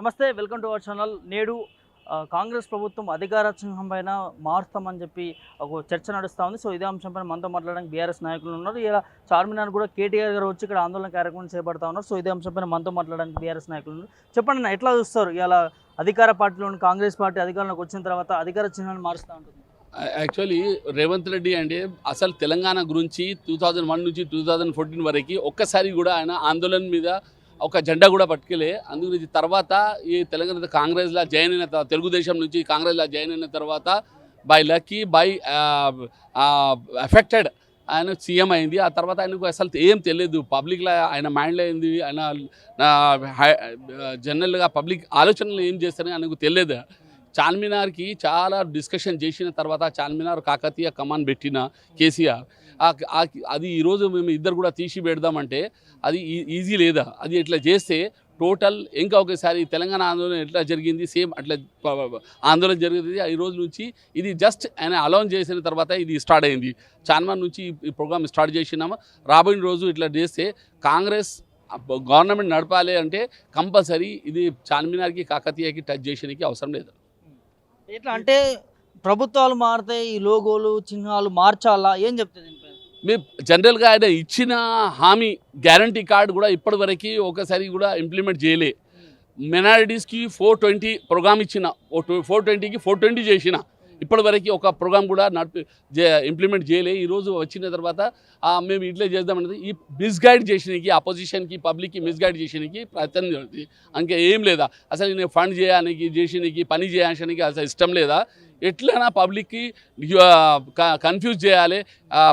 నమస్తే welcome to our channel. నేడు కాంగ్రెస్ ప్రభుత్వం అధికార సింహం పైన మారుస్తామని చెప్పి ఒక చర్చ నడుస్తూ ఉంది. సో ఇదే అంశంపైన మనతో మాట్లాడడానికి బీఆర్ఎస్ నాయకులు ఉన్నారు. ఇలా చార్మినార్ కూడా కేటీఆర్ గారు వచ్చి ఇక్కడ ఆందోళన కార్యక్రమం చేపడతా ఉన్నారు. సో ఇదే అంశంపైన మనతో మాట్లాడడానికి బీఆర్ఎస్ నాయకులు ఉన్నారు. చెప్పండి అన్న, ఎట్లా చూస్తారు? ఇలా అధికార పార్టీలోని కాంగ్రెస్ పార్టీ అధికారంలోకి వచ్చిన తర్వాత అధికార చిహ్నాన్ని మారుస్తూ ఉంటుంది. యాక్చువల్లీ రేవంత్ రెడ్డి అంటే అసలు తెలంగాణ గురించి టూ థౌజండ్ వన్ నుంచి టూ థౌజండ్ ఫోర్టీన్ వరకు ఒక్కసారి కూడా ఆయన ఆందోళన మీద ఒక జెండా కూడా పట్టుకెళ్ళే అందు తర్వాత ఈ తెలంగాణ కాంగ్రెస్లో జాయిన్ అయిన తర్వాత తెలుగుదేశం నుంచి కాంగ్రెస్లో జాయిన్ అయిన తర్వాత బై లక్కీ బై ఎఫెక్టెడ్ ఆయన సీఎం అయింది. ఆ తర్వాత ఆయనకు అసలు ఏం తెలియదు. పబ్లిక్లో ఆయన మైండ్లో ఏంది? ఆయన జనరల్గా పబ్లిక్ ఆలోచనలు ఏం చేస్తారని ఆయనకు తెలియదు. చార్మినార్కి చాలా డిస్కషన్ చేసిన తర్వాత చార్మినార్ కాకతీయ కమాన్ పెట్టిన కేసీఆర్. అది ఈరోజు మేము ఇద్దరు కూడా తీసి పెడదామంటే అది ఈ- ఈజీ లేదా? అది ఇట్లా చేస్తే టోటల్ ఇంకా ఒకసారి తెలంగాణ ఆందోళన ఎట్లా జరిగింది? సేమ్ అట్లా ఆందోళన జరిగింది. ఈ రోజు నుంచి ఇది జస్ట్ ఆయన అలౌన్ చేసిన తర్వాత ఇది స్టార్ట్ అయింది. చార్మినార్ నుంచి ఈ- ఈ ప్రోగ్రామ్ స్టార్ట్ చేసినాము. రాబోయే రోజు ఇట్లా చేస్తే కాంగ్రెస్ గవర్నమెంట్ నడపాలి అంటే కంపల్సరీ ఇది చార్మినార్కి కాకతీయకి టచ్ చేసేకి అవసరం లేదు. ఎట్లా అంటే ప్రభుత్వాలు మారితే ఈ లోగోలు చిహ్నాలు మార్చాలా? ఏం చెప్తుంది మీరు జనరల్గా ఆయన ఇచ్చిన హామీ గ్యారంటీ కార్డు కూడా ఇప్పటివరకు ఒకసారి కూడా ఇంప్లిమెంట్ చేయలే. మినారిటీస్కి ఫోర్ ట్వంటీ ప్రోగ్రామ్ ఇచ్చిన ఫోర్ ట్వంటీకి ఫోర్ ట్వంటీ చేసిన. ఇప్పటివరకు ఒక ప్రోగ్రామ్ కూడా నడిపి ఇంప్లిమెంట్ చేయలే. ఈరోజు వచ్చిన తర్వాత మేము ఇట్లే చేద్దామనేది ఈ మిస్గైడ్ చేసినకి అపోజిషన్కి పబ్లిక్కి మిస్గైడ్ చేసినకి ప్రయత్నం జరుగుతుంది ఇంకా ఏం లేదా. అసలు నేను ఫండ్ చేయడానికి చేసినకి పని చేయడానికి అసలు ఇష్టం లేదా? ఎట్లైనా పబ్లిక్కి కన్ఫ్యూజ్ చేయాలి.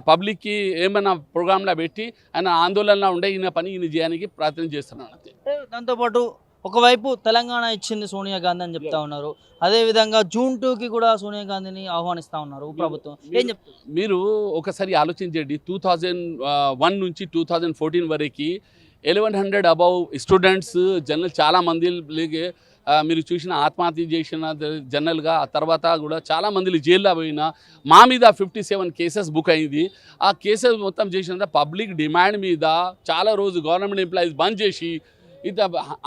పబ్లిక్కి ఏమైనా ప్రోగ్రాంలో పెట్టి ఆయన ఆందోళనలో ఉండే ఈయన పని ఈయన చేయడానికి ప్రయత్నం చేస్తున్నాను అంతే. దాంతోపాటు ఒకవైపు తెలంగాణ ఇచ్చింది సోనియా గాంధీ అని చెప్తా ఉన్నారు. అదే విధంగా జూన్ టూకి కూడా సోనియా గాంధీని ఆహ్వానిస్తా ఉన్నారు ప్రభుత్వం. ఏం చెప్తారు మీరు ఒకసారి ఆలోచించండి. టూ థౌజండ్ వన్ నుంచి టూ థౌజండ్ ఫోర్టీన్ వరకు eleven hundred above students general చాలా మంది లేకే, ఆ, మీరు చూసిన ఆత్మహత్య చేసిన జనరల్గా ఆ తర్వాత కూడా చాలా మంది జైల్లో పోయిన మా మీద ఫిఫ్టీ సెవెన్ కేసెస్ బుక్ అయింది. ఆ కేసెస్ మొత్తం చేసిన పబ్లిక్ డిమాండ్ మీద చాలా రోజు గవర్నమెంట్ ఎంప్లాయీస్ బంద్ చేసి ఇంత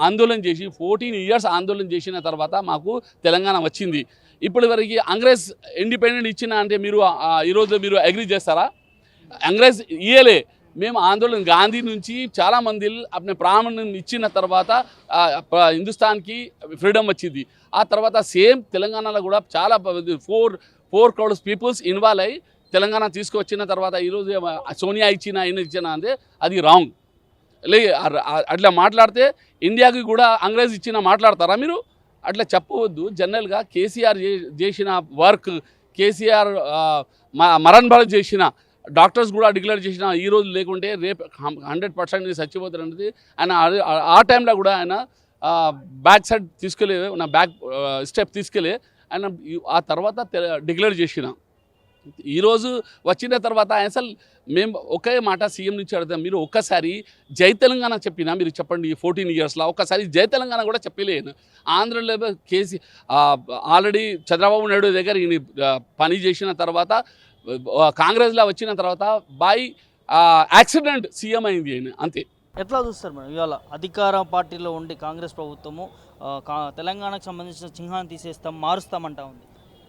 ఆందోళన చేసి ఫోర్టీన్ ఇయర్స్ ఆందోళన చేసిన తర్వాత మాకు తెలంగాణ వచ్చింది. ఇప్పటి వరకు అంగ్రెస్ ఇండిపెండెంట్ ఇచ్చిన అంటే మీరు ఈరోజు మీరు అగ్రి చేస్తారా? అంగ్రెస్ ఇయ్యలే. మేము ఆందోళన గాంధీ నుంచి చాలా మంది అప్పుడు ప్రాణం ఇచ్చిన తర్వాత హిందుస్థాన్కి ఫ్రీడమ్ వచ్చింది. ఆ తర్వాత సేమ్ తెలంగాణలో కూడా చాలా four four crowds peoples involve అయ్యి తెలంగాణ తీసుకొచ్చిన తర్వాత ఈరోజు సోనియా ఇచ్చిన ఆయన ఇచ్చిన అంటే అది రాంగ్ లే అట్లా మాట్లాడితే ఇండియాకి కూడా అంగ్రేజ్ ఇచ్చిన మాట్లాడతారా మీరు? అట్లా చెప్పవద్దు. జనరల్గా కేసీఆర్ చేసిన వర్క్ కేసీఆర్ ఆ, మరణ్ భరత్ చేసిన డాక్టర్స్ కూడా డిక్లేర్ చేసిన ఈ రోజు లేకుంటే రేపు హండ్రెడ్ పర్సెంట్ చచ్చిపోతారు అనేది ఆయన ఆ- టైంలో కూడా ఆయన బ్యాక్ సైడ్ తీసుకెళ్ళి నా బ్యాక్ స్టెప్ తీసుకెళ్ళి ఆయన ఆ తర్వాత డిక్లేర్ చేసిన. ఈరోజు వచ్చిన తర్వాత ఆయన అసలు మేము ఒకే మాట సీఎం నుంచి అడుగుతాం మీరు ఒక్కసారి జై తెలంగాణ చెప్పినా మీరు చెప్పండి ఫోర్టీన్ ఇయర్స్లో ఒక్కసారి జై తెలంగాణ కూడా చెప్పలేను. ఆంధ్రలో కేసీ ఆల్రెడీ చంద్రబాబు నాయుడు దగ్గర ఈయన పని చేసిన తర్వాత కాంగ్రెస్లో వచ్చిన తర్వాత బై యాక్సిడెంట్ సీఎం అయింది ఆయన అంతే. ఎట్లా చూస్తారు మేడం? ఇవాళ అధికార పార్టీలో ఉండి కాంగ్రెస్ ప్రభుత్వము కా- తెలంగాణకు సంబంధించిన చిహ్నాన్ని తీసేస్తాం మారుస్తామంటా ఉంది.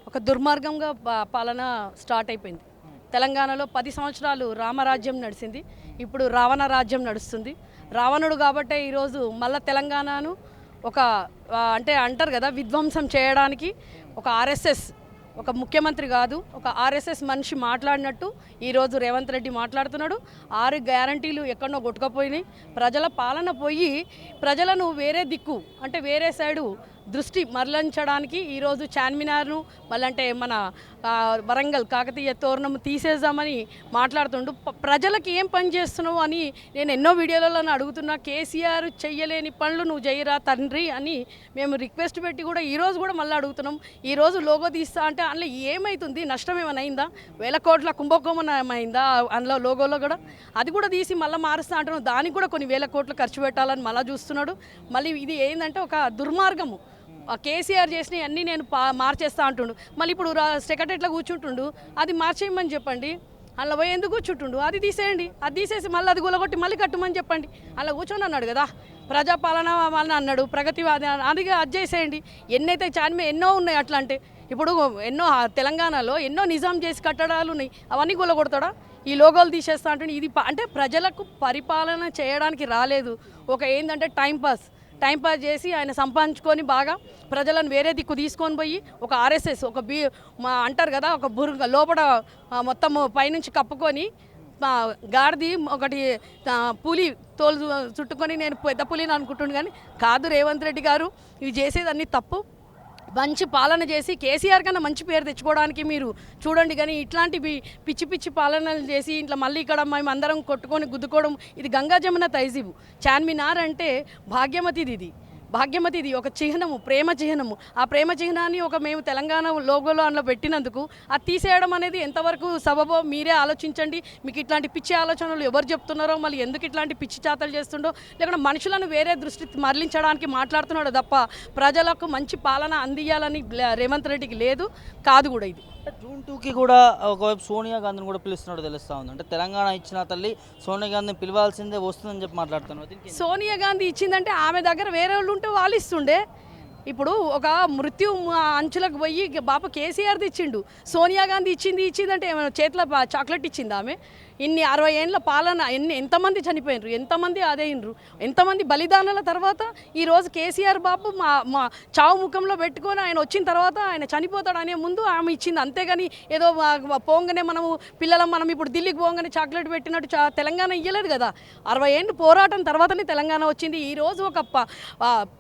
ఒక దుర్మార్గంగా పాలన స్టార్ట్ అయిపోయింది. తెలంగాణలో పది సంవత్సరాలు రామరాజ్యం నడిచింది ఇప్పుడు రావణ రాజ్యం నడుస్తుంది. రావణుడు కాబట్టే ఈరోజు మళ్ళా తెలంగాణను ఒక అంటే అంటారు కదా విధ్వంసం చేయడానికి ఒక ఆర్ఎస్ఎస్ ఒక ముఖ్యమంత్రి కాదు ఒక ఆర్ఎస్ఎస్ మనిషి మాట్లాడినట్టు ఈరోజు రేవంత్ రెడ్డి మాట్లాడుతున్నాడు. ఆరు గ్యారంటీలు ఎక్కడనో కొట్టుకపోయినాయి. ప్రజల పాలన పోయి ప్రజలను వేరే దిక్కు అంటే వేరే సైడు దృష్టి మరలించడానికి ఈరోజు చార్మినార్ను మళ్ళంటే మన వరంగల్ కాకతీయ తోరణం తీసేద్దామని మాట్లాడుతుండు. ప్రజలకు ప్రజలకి ఏం పని చేస్తున్నావు అని నేను ఎన్నో వీడియోలలో అడుగుతున్నా. కేసీఆర్ చెయ్యలేని పనులు నువ్వు చేయరా తండ్రి అని మేము రిక్వెస్ట్ పెట్టి కూడా ఈరోజు కూడా మళ్ళీ అడుగుతున్నాం. ఈరోజు లోగో తీస్తా అంటే అందులో ఏమవుతుంది నష్టం ఏమైనా అయిందా? వేల కోట్ల కుంభకోణం అయిందా? అందులో లోగోలో కూడా? అది కూడా తీసి మళ్ళీ మారుస్తా అంటున్నాం దానికి కూడా కొన్ని వేల కోట్లు ఖర్చు పెట్టాలని మళ్ళీ చూస్తున్నాడు. మళ్ళీ ఇది ఏంటంటే ఒక దుర్మార్గము. కేసీఆర్ చేసిన అన్నీ నేను పా మార్చేస్తా అంటుండు. మళ్ళీ ఇప్పుడు సెక్రటరీలో కూర్చుంటుండు. అది మార్చేయమని చెప్పండి. అలా పోయి ఎందుకు కూర్చుంటుండు. అది తీసేయండి. అది తీసేసి మళ్ళీ అది గులగొట్టి మళ్ళీ కట్టమని చెప్పండి. అలా కూర్చొని అన్నాడు కదా. ప్రజాపాలన వాళ్ళని అన్నాడు ప్రగతివాది అది అది చేసేయండి. ఎన్నైతే చాని ఎన్నో ఉన్నాయి అట్లా అంటే. ఇప్పుడు ఎన్నో తెలంగాణలో ఎన్నో నిజాం చేసి కట్టడాలు ఉన్నాయి. అవన్నీ గులగొడతాడా? ఈ లోగోలు తీసేస్తా అంటే ఇది అంటే ప్రజలకు పరిపాలన చేయడానికి రాలేదు. ఒక ఏంటంటే టైంపాస్ టైంపాస్ చేసి ఆయన సంపాదించుకొని బాగా ప్రజలను వేరే దిక్కు తీసుకొని పోయి ఒక ఆర్ఎస్ఎస్ ఒక బీ మా అంటారు కదా ఒక బుర్గ లోపల మొత్తం పైనుంచి కప్పుకొని గాడిది ఒకటి పులి తోలు చుట్టుకొని నేను పెద్ద పులిని అనుకుంటున్నాను కానీ కాదు రేవంత్ రెడ్డి గారు ఇవి చేసేదన్నీ తప్పు. మంచి పాలన చేసి కేసీఆర్ కన్నా మంచి పేరు తెచ్చుకోవడానికి మీరు చూడండి కానీ ఇట్లాంటి పిచ్చి పిచ్చి పాలనలు చేసి ఇట్లా మళ్ళీ ఇక్కడ మేము అందరం కొట్టుకొని గుద్దుకోవడం ఇది గంగా జమున తైజీబు. చార్మినార్ అంటే భాగ్యమతిది ఇది. భాగ్యమతి ఇది ఒక చిహ్నము ప్రేమ చిహ్నము. ఆ ప్రేమ చిహ్నాన్ని ఒక మేము తెలంగాణ లోగోలో అందులో పెట్టినందుకు అది తీసేయడం అనేది ఎంతవరకు సబబో మీరే ఆలోచించండి. మీకు ఇట్లాంటి పిచ్చి ఆలోచనలు ఎవరు చెప్తున్నారో మళ్ళీ ఎందుకు ఇట్లాంటి పిచ్చి చాతలు చేస్తుండో లేకుండా మనుషులను వేరే దృష్టి మరలించడానికి మాట్లాడుతున్నాడు తప్ప ప్రజలకు మంచి పాలన అందియాలని రేవంత్ రెడ్డికి లేదు కాదు కూడా ఇది. అంటే జూన్ టూకి కూడా ఒకవైపు సోనియా గాంధీని కూడా పిలుస్తున్నాడు తెలుస్తా ఉంది. అంటే తెలంగాణ ఇచ్చిన తల్లి సోనియా గాంధీని పిలవాల్సిందే వస్తుందని చెప్పి మాట్లాడుతున్నాను సోనియా గాంధీ ఇచ్చిందంటే ఆమె దగ్గర వేరే వాళ్ళు ఉంటే వాళ్ళు ఇస్తుండే. ఇప్పుడు ఒక మృత్యు అంచులకు పోయి ఇక బాప కేసీఆర్ది ఇచ్చిండు. సోనియా గాంధీ ఇచ్చింది ఇచ్చిందంటే ఏమైనా చేతిలో చాక్లెట్ ఇచ్చింది ఆమె? ఇన్ని అరవై ఏళ్ళ పాలన ఎన్ని ఎంతమంది చనిపోయినరు ఎంతమంది అదేయినరు ఎంతమంది బలిదానాల తర్వాత ఈరోజు కేసీఆర్ బాబు మా మా చావు ముఖంలో పెట్టుకొని ఆయన వచ్చిన తర్వాత ఆయన చనిపోతాడు అనే ముందు ఆమె ఇచ్చింది. అంతేగాని ఏదో పోగానే మనము పిల్లలం మనం ఇప్పుడు ఢిల్లీకి పోగానే చాక్లెట్ పెట్టినట్టు చా తెలంగాణ ఇయ్యలేదు కదా. అరవై ఏళ్ళు పోరాటం తర్వాతనే తెలంగాణ వచ్చింది. ఈరోజు ఒక ప-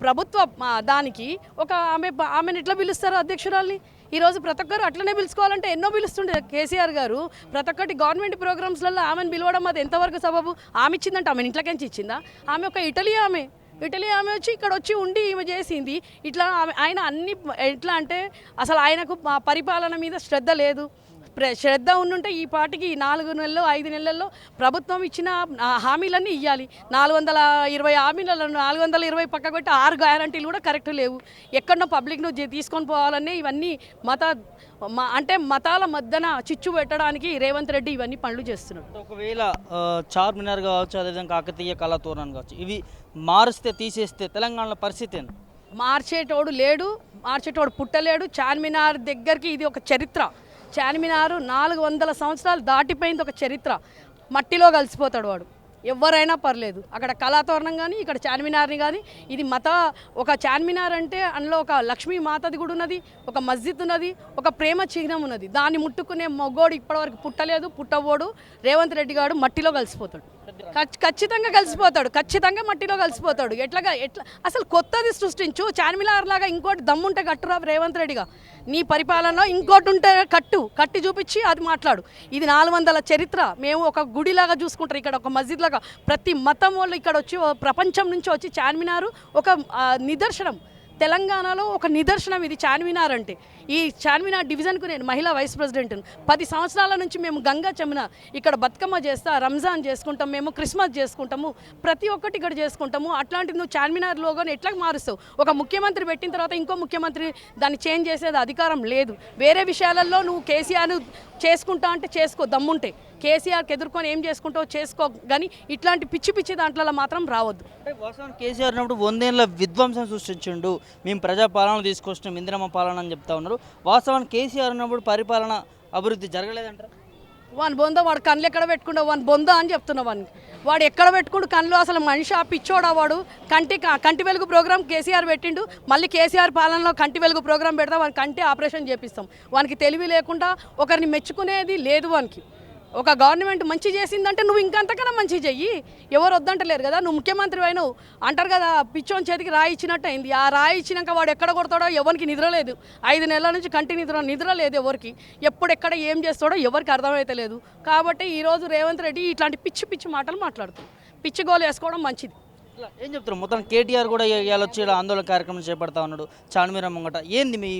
ప్రభుత్వ దానికి ఒక ఆమె ఆమెను ఎట్లా పిలుస్తారు అధ్యక్షురాల్ని? ఈరోజు ప్రతి ఒక్కరు అట్లనే పిలుచుకోవాలంటే ఎన్నో పిలుస్తుండే కేసీఆర్ గారు. ప్రతి ఒక్కటి గవర్నమెంట్ ప్రోగ్రామ్స్లలో ఆమెను పిలవడం అది ఎంతవరకు సబబు? ఆమె ఇచ్చిందంటే ఆమె ఇంట్లోకించి ఇచ్చిందా? ఆమె ఒక ఇటలీ ఆమె. ఇటలీ ఆమె వచ్చి ఇక్కడ వచ్చి ఉండి ఈమె చేసింది. ఇట్లా ఆమె ఆయన అన్ని ఎట్లా అంటే అసలు ఆయనకు పరిపాలన మీద శ్రద్ధ లేదు. శ్రద్ధ ఉండుంటే ఈ పాటికి నాలుగు నెలల్లో ఐదు నెలల్లో ప్రభుత్వం ఇచ్చిన హామీలన్నీ ఇవ్వాలి నాలుగు వందల ఇరవై హామీలలో నాలుగు వందల ఇరవై పక్క పెట్టి ఆరు గ్యారంటీలు కూడా కరెక్ట్ లేవు. ఎక్కడో పబ్లిక్ను తీసుకొని పోవాలనే ఇవన్నీ మత అంటే మతాల మధ్యన చిచ్చు పెట్టడానికి రేవంత్ రెడ్డి ఇవన్నీ పనులు చేస్తున్నాడు. ఒకవేళ చార్మినార్ కావచ్చు అదేవిధంగా కాకతీయ కళాతోరణం కావచ్చు ఇవి మారుస్తే తీసేస్తే తెలంగాణలో పరిస్థితి ఏంది? మార్చేటోడు లేడు మార్చేటోడు పుట్టలేడు. చార్మినార్ దగ్గరికి ఇది ఒక చరిత్ర. చార్మినారు నాలుగు వందల సంవత్సరాలు దాటిపోయింది ఒక చరిత్ర. మట్టిలో కలిసిపోతాడు వాడు. ఎవరైనా పర్లేదు. అక్కడ కళాతోరణం కానీ ఇక్కడ చార్మినార్ని కానీ ఇది మత ఒక చార్మినార్ అంటే అందులో ఒక లక్ష్మీ మాతది కూడా ఉన్నది ఒక మస్జిద్ ఉన్నది ఒక ప్రేమ చిహ్నం ఉన్నది. దాన్ని ముట్టుకునే మొగ్గోడు ఇప్పటివరకు పుట్టలేదు పుట్టబోడు. రేవంత్ రెడ్డి గారు మట్టిలో కలిసిపోతాడు. ఖచ్చితంగా కలిసిపోతాడు. ఖచ్చితంగా మట్టిలో కలిసిపోతాడు. ఎట్లాగా ఎట్లా అసలు కొత్తది సృష్టించు చార్మినార్ లాగా ఇంకోటి దమ్ముంటే కట్టురా రేవంత్ రెడ్డిగా. నీ పరిపాలనలో ఇంకోటి ఉంటే కట్టు కట్టి చూపించి అది మాట్లాడు. ఇది నాలుగు వందల చరిత్ర. మేము ఒక గుడిలాగా చూసుకుంటారు ఇక్కడ ఒక మస్జిద్ లాగా. ప్రతి మతం వాళ్ళు ఇక్కడ వచ్చి ప్రపంచం నుంచి వచ్చి చార్మినారు ఒక నిదర్శనం. తెలంగాణలో ఒక నిదర్శనం ఇది చార్మినార్ అంటే. ఈ చార్మినార్ డివిజన్కు నేను మహిళా వైస్ ప్రెసిడెంట్ పది సంవత్సరాల నుంచి మేము గంగా చమున ఇక్కడ బతుకమ్మ చేస్తా రంజాన్ చేసుకుంటాం మేము క్రిస్మస్ చేసుకుంటాము ప్రతి ఒక్కటి ఇక్కడ చేసుకుంటాము. అట్లాంటిది నువ్వు చార్మినార్ లోగోని ఎట్లా మారుస్తావు? ఒక ముఖ్యమంత్రి పెట్టిన తర్వాత ఇంకో ముఖ్యమంత్రి దాన్ని చేంజ్ చేసేది అధికారం లేదు. వేరే విషయాలలో నువ్వు కేసీఆర్ చేసుకుంటా అంటే చేసుకో దమ్ముంటే. కేసీఆర్కి ఎదుర్కొని ఏం చేసుకుంటావు చేసుకో కానీ ఇట్లాంటి పిచ్చి పిచ్చి దాంట్లో మాత్రం రావద్దు. వాస్తవానికి కేసీఆర్ ఉన్నప్పుడు వందేళ్ళ విధ్వంసం సృష్టించిండు. మేము ప్రజా పాలన తీసుకొచ్చినాం ఇందిరమ్మ పాలన అని చెప్తా ఉన్నారు. వాస్తవానికి కేసీఆర్ ఉన్నప్పుడు పరిపాలన అభివృద్ధి జరగలేదంటారు? వాని బొంద వాడు కళ్ళు ఎక్కడ పెట్టుకుంటావు వాని బొంద అని చెప్తున్నా వాడిని వాడు ఎక్కడ పెట్టుకుంటూ కళ్ళు? అసలు మనిషి ఆ పిచ్చోడా వాడు? కంటి కంటి వెలుగు ప్రోగ్రామ్ కేసీఆర్ పెట్టిండు. మళ్ళీ కేసీఆర్ పాలనలో కంటి వెలుగు ప్రోగ్రామ్ పెడతా వానికి కంటి ఆపరేషన్ చేపిస్తాం. వానికి తెలివి లేకుండా ఒకరిని మెచ్చుకునేది లేదు వానికి. ఒక గవర్నమెంట్ మంచి చేసిందంటే నువ్వు ఇంకంతకన్నా మంచి చెయ్యి. ఎవరు వద్దంటలేరు కదా నువ్వు ముఖ్యమంత్రి అయినావు. అంటారు కదా పిచ్చోని చేతికి రాయి ఇచ్చినట్టు అయింది ఆ రాయి ఇచ్చినాక వాడు ఎక్కడ కొడతాడో ఎవరికి నిద్ర లేదు. ఐదు నెలల నుంచి కంటి నిద్ర నిద్ర లేదు ఎవరికి. ఎప్పుడు ఎక్కడ ఏం చేస్తాడో ఎవరికి అర్థమైతే లేదు. కాబట్టి ఈరోజు రేవంత్ రెడ్డి ఇట్లాంటి పిచ్చి పిచ్చి మాటలు మాట్లాడుతుంది పిచ్చి గోలు వేసుకోవడం మంచిది. ఇట్లా ఏం చెప్తారు? మొత్తం కేటీఆర్ కూడా ఇవాళ వచ్చి ఆందోళన కార్యక్రమం చేపడతా ఉన్నాడు. చార్మిరా ముంగట. ఏంది మీ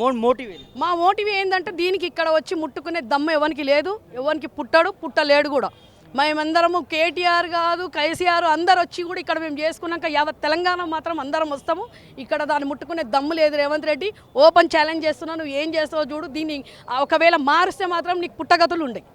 మో మోటివ్ ఏంది? మా మోటివ్ ఏంటంటే దీనికి ఇక్కడ వచ్చి ముట్టుకునే దమ్ము ఎవరికి లేదు. ఎవరికి పుట్టాడు పుట్టలేడు కూడా. మేమందరము కేటీఆర్ కాదు కేసీఆర్ అందరు వచ్చి కూడా ఇక్కడ మేము చేసుకున్నాక యావత్ తెలంగాణ మాత్రం అందరం వస్తాము. ఇక్కడ దాన్ని ముట్టుకునే దమ్ము లేదు రేవంత్ రెడ్డి. ఓపెన్ ఛాలెంజ్ చేస్తున్నావు నువ్వు ఏం చేస్తావో చూడు. దీన్ని ఒకవేళ మారిస్తే మాత్రం నీకు పుట్టగతులు ఉండయి.